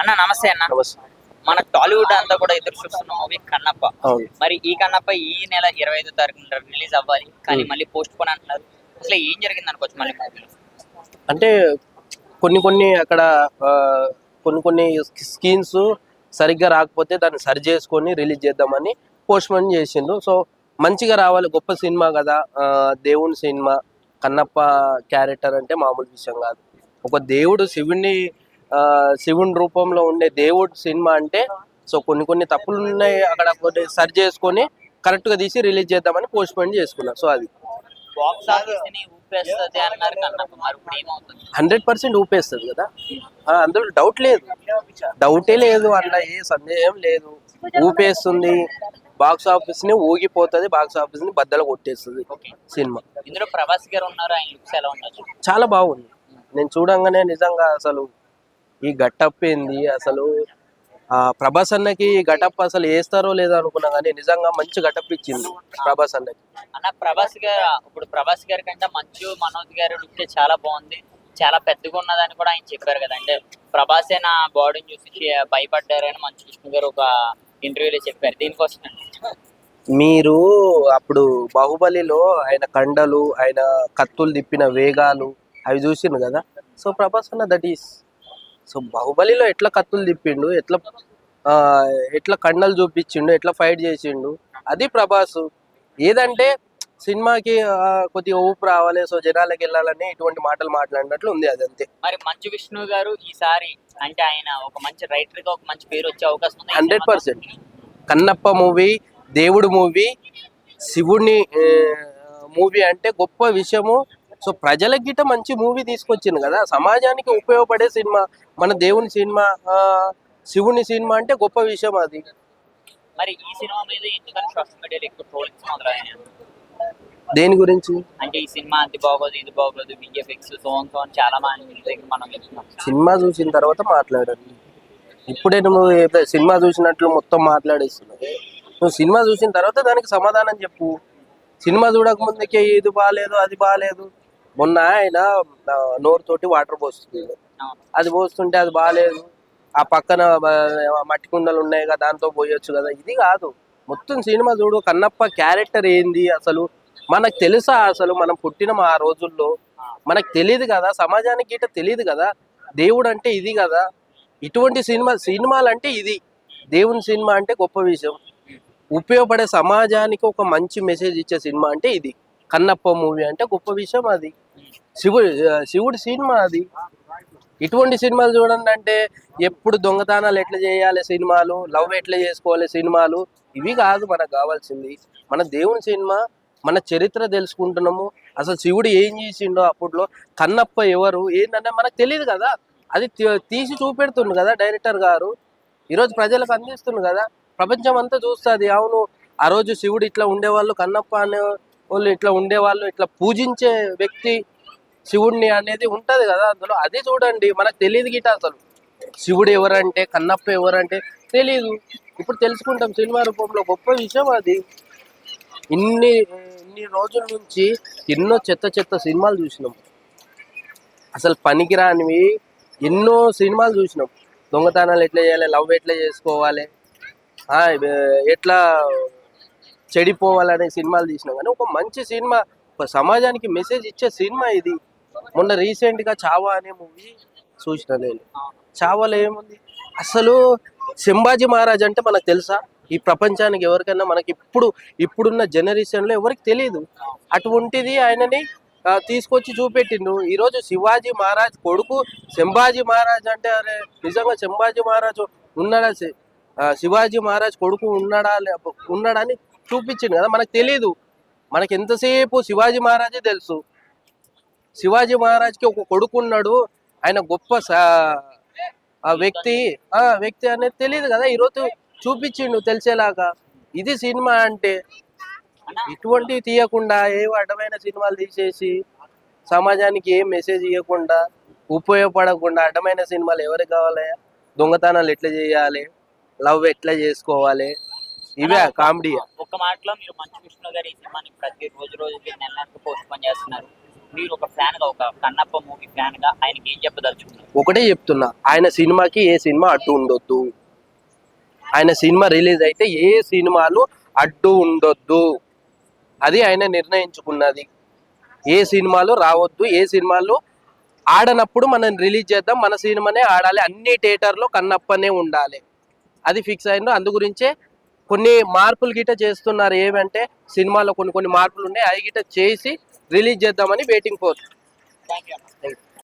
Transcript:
అన్న నమస్తే అన్న. మన టాలీవుడ్ అంతా కూడా ఎదురు చూస్తున్న మూవీ కన్నప్ప. మరి ఈ కన్నప్ప ఈ నెల ఇరవై ఐదో తారీఖున రిలీజ్ అవ్వాలి. కానీ. మళ్ళీ పోస్ట్ పోన్ అంటున్నారు. అసలు ఏం జరిగింది అనుకోవచ్చు మళ్ళీ అంటే కొన్ని కొన్ని అక్కడ కొన్ని కొన్ని స్కీమ్స్ సరిగ్గా రాకపోతే దాన్ని సరి చేసుకొని రిలీజ్ చేద్దామని పోస్ట్పోన్ చేసిండ్రు. సో మంచిగా రావాలి. గొప్ప సినిమా కదా. దేవుని సినిమా. కన్నప్ప క్యారెక్టర్ అంటే మామూలు విషయం కాదు. ఒక దేవుడు శివుని ఆ, శివుని రూపంలో ఉండే దేవుడు సినిమా అంటే సో కొన్ని కొన్ని తప్పులు ఉన్నాయి అక్కడ కొన్ని సరి చేసుకొని కరెక్ట్గా తీసి రిలీజ్ చేద్దామని పోస్ట్పోన్ చేసుకున్నారు సో అది. హండ్రెడ్ పర్సెంట్ ఊపేస్తుంది కదా. అందులో డౌట్ లేదు. డౌటే లేదు అన్న ఏ సందేహం లేదు. ఊపేస్తుంది బాక్స్ ఆఫీస్ని ఊగిపోతుంది బాక్స్ ఆఫీస్ని బద్దలు కొట్టేస్తుంది సినిమా. ఇందులో ప్రభాస్ గారు ఉన్నారు ఆయన లుక్స్ ఎలా ఉండొచ్చు చాలా బాగుంది. నేను చూడంగానే నిజంగా అసలు ఈ గట్టప్ ఏంది? అసలు ఆ ప్రభాస్ అన్నకి గటప్ అసలు వేస్తారో లేదో అనుకున్నా కానీ నిజంగా మంచి గటప్ ఇచ్చింది ప్రభాస్ అన్నకి. అన్న ప్రభాస్ గారు ఇప్పుడు ప్రభాస్ గారి కంటే మంచు మనోజ్ గారి లుక్ చాలా బాగుంది. చాలా పెద్దగా ఉన్నదని కూడా ఆయన చెప్పారు కదా. అంటే ప్రభాసే నా బాడీని చూసి భయపడ్డారని మంచు విష్ణు గారు ఒక ఇంటర్వ్యూలో చెప్పారు. దీనికోసం మీరు అప్పుడు బాహుబలిలో ఆయన కండలు ఆయన కత్తులు తిప్పిన వేగాలు అవి చూసిండు కదా? సో ప్రభాస్ అన్న దట్ ఈస్ సో బాహుబలిలో ఎట్లా కత్తులు తిప్పిండు? ఎట్లా ఎట్లా కండలు చూపించిండు? ఎట్లా ఫైట్ చేసిండు? అది ప్రభాస్. ఏదంటే సినిమాకి కొద్దిగా ఊపు రావాలి సో జనాలకి వెళ్ళాలని ఇటువంటి మాటలు మాట్లాడినట్లు ఉంది అది అంతే. మరి మంచు విష్ణు గారు ఈసారి అంటే ఆయన ఒక మంచి రైటర్గా ఒక మంచి పేరు వచ్చే అవకాశం ఉంది హండ్రెడ్. పర్సెంట్. కన్నప్ప మూవీ దేవుడు మూవీ శివుని మూవీ అంటే గొప్ప విషయము. సో ప్రజలకి గిట్ట మంచి మూవీ తీసుకొచ్చింది కదా. సమాజానికి ఉపయోగపడే సినిమా మన దేవుని సినిమా శివుని సినిమా అంటే గొప్ప విషయం అది. మరి ఈ సినిమా మీద ఎందుకని సోషల్ మీడియాలో ఎక్కువ ట్రోలింగ్స్ మొదలయ్యాయి దేని గురించి? అంటే ఈ సినిమా అది బాగోదు ఇది బాగోదు విఎఫ్ఎక్స్ సోన్ సోన్ చాలా మంది మనం సినిమా చూసిన తర్వాత మాట్లాడండి. ఇప్పుడే నువ్వు సినిమా చూసినట్లు మొత్తం మాట్లాడేస్తున్నావు? నువ్వు సినిమా చూసిన తర్వాత దానికి సమాధానం చెప్పు. సినిమా చూడక ముందుకే ఇది బాగాలేదు అది బాగాలేదు మొన్న ఆయన నోరుతోటి వాటర్ పోస్తుంది. అది పోస్తుంటే అది బాగాలేదు ఆ పక్కన మట్టి కుండలు ఉన్నాయి కదా దాంతో పోయొచ్చు కదా. ఇది కాదు. మొత్తం సినిమా చూడు కన్నప్ప క్యారెక్టర్ ఏంది అసలు? మనకు తెలుసా అసలు? మనం పుట్టిన ఆ రోజుల్లో. మనకు తెలియదు కదా. సమాజానికి ఇట తెలియదు కదా. దేవుడు అంటే ఇది కదా. ఇటువంటి సినిమా సినిమాలు అంటే ఇది. దేవుని సినిమా అంటే గొప్ప విషయం. ఉపయోగపడే సమాజానికి ఒక మంచి మెసేజ్ ఇచ్చే సినిమా అంటే ఇది. కన్నప్ప మూవీ అంటే గొప్ప విషయం అది. శివుడు శివుడి సినిమా అది. ఇటువంటి సినిమాలు చూడండి అంటే ఎప్పుడు దొంగతనాలు ఎట్లా చేయాలి సినిమాలు లవ్ ఎట్లా చేసుకోవాలి సినిమాలు ఇవి కాదు మనకు కావాల్సింది. మన దేవుని సినిమా మన చరిత్ర తెలుసుకుంటున్నాము. అసలు శివుడు ఏం చేసిండో అప్పట్లో కన్నప్ప ఎవరు ఏంటంటే మనకు తెలియదు కదా. అది తీ- తీసి చూపెడుతుండు కదా డైరెక్టర్ గారు. ఈరోజు ప్రజలకు అందిస్తుంది కదా. ప్రపంచం అంతా చూస్తుంది అవును. ఆ రోజు శివుడు ఇట్లా ఉండేవాళ్ళు కన్నప్ప అనే వాళ్ళు ఇట్లా ఉండేవాళ్ళు ఇట్లా పూజించే వ్యక్తి శివుడిని అనేది ఉంటుంది కదా అందులో. అది చూడండి మనకు తెలియదు గిట అసలు. శివుడు ఎవరంటే కన్నప్ప ఎవరంటే తెలియదు ఇప్పుడు తెలుసుకుంటాం సినిమా రూపంలో గొప్ప విషయం అది. ఇన్ని ఇన్ని రోజుల నుంచి ఎన్నో చెత్త చెత్త సినిమాలు చూసినాం. అసలు పనికిరానివి ఎన్నో సినిమాలు చూసినాం. దొంగతనాలు ఎట్లా చేయాలి లవ్ ఎట్లా చేసుకోవాలి ఎట్లా చెడిపోవాలనే సినిమాలు తీసినా కానీ ఒక మంచి సినిమా సమాజానికి మెసేజ్ ఇచ్చే సినిమా ఇది. మొన్న రీసెంట్గా చావా అనే మూవీ చూసిన నేను. చావాలో ఏముంది? అసలు సింబాజీ మహారాజ్ అంటే మనకు తెలుసా? ఈ ప్రపంచానికి ఎవరికైనా మనకి ఇప్పుడు ఇప్పుడున్న జనరేషన్లో ఎవరికి తెలియదు అటువంటిది ఆయనని తీసుకొచ్చి చూపెట్టిండు. ఈరోజు శివాజీ మహారాజ్ కొడుకు సింబాజీ మహారాజ్ అంటే అరే నిజంగా సింబాజీ మహారాజ్ ఉన్నాడా? శివాజీ మహారాజ్ కొడుకు ఉన్నాడా? లే- ఉన్నాడని చూపించింది కదా మనకు తెలియదు మనకి ఎంతసేపు శివాజీ మహారాజే తెలుసు. శివాజీ మహారాజ్కి ఒక కొడుకు ఉన్నాడు ఆయన గొప్ప ఆ వ్యక్తి ఆ వ్యక్తి అనేది తెలియదు కదా. ఈరోజు చూపించిండు తెలిసేలాగా. ఇది సినిమా అంటే. ఇటువంటివి తీయకుండా ఏ అడ్డమైన సినిమాలు తీసేసి సమాజానికి ఏం మెసేజ్ ఇవ్వకుండా ఉపయోగపడకుండా అడ్డమైన సినిమాలు ఎవరికి కావాలి? దొంగతనాలు ఎట్లా చేయాలి? లవ్ ఎట్లా చేసుకోవాలి? ఇవే కామెడీ. ఒక్క మాటలో మీరు మంచు విష్ణు గారు సినిమాని ప్రతి రోజు రోజుకి నెల నెలకు పోస్ట్ పోన్ చేస్తున్నారు. మీరు ఒక ఫ్యాన్గా ఒక కన్నప్ప మూవీ ఫ్యాన్గా ఆయనకి ఏం చెప్పదలుచుకున్నారు? ఒకటే చెప్తున్నా ఆయన సినిమాకి ఏ సినిమా అడ్డు ఉండొద్దు. ఆయన సినిమా రిలీజ్ అయితే ఏ సినిమాలు అడ్డు ఉండొద్దు. అది ఆయన నిర్ణయించుకున్నది. ఏ సినిమాలు రావద్దు ఏ సినిమాలు ఆడనప్పుడు మనం రిలీజ్ చేద్దాం మన సినిమానే ఆడాలి. అన్ని థియేటర్లో కన్నప్పనే ఉండాలి. అది ఫిక్స్ అయిందో అందు గురించే కొన్ని మార్పులు గిట చేస్తున్నారు. ఏమంటే సినిమాలో కొన్ని కొన్ని మార్పులు ఉన్నాయి. అవి గిట చేసి రిలీజ్ చేద్దామని వెయిటింగ్ ఫోర్ థ్యాంక్ యూ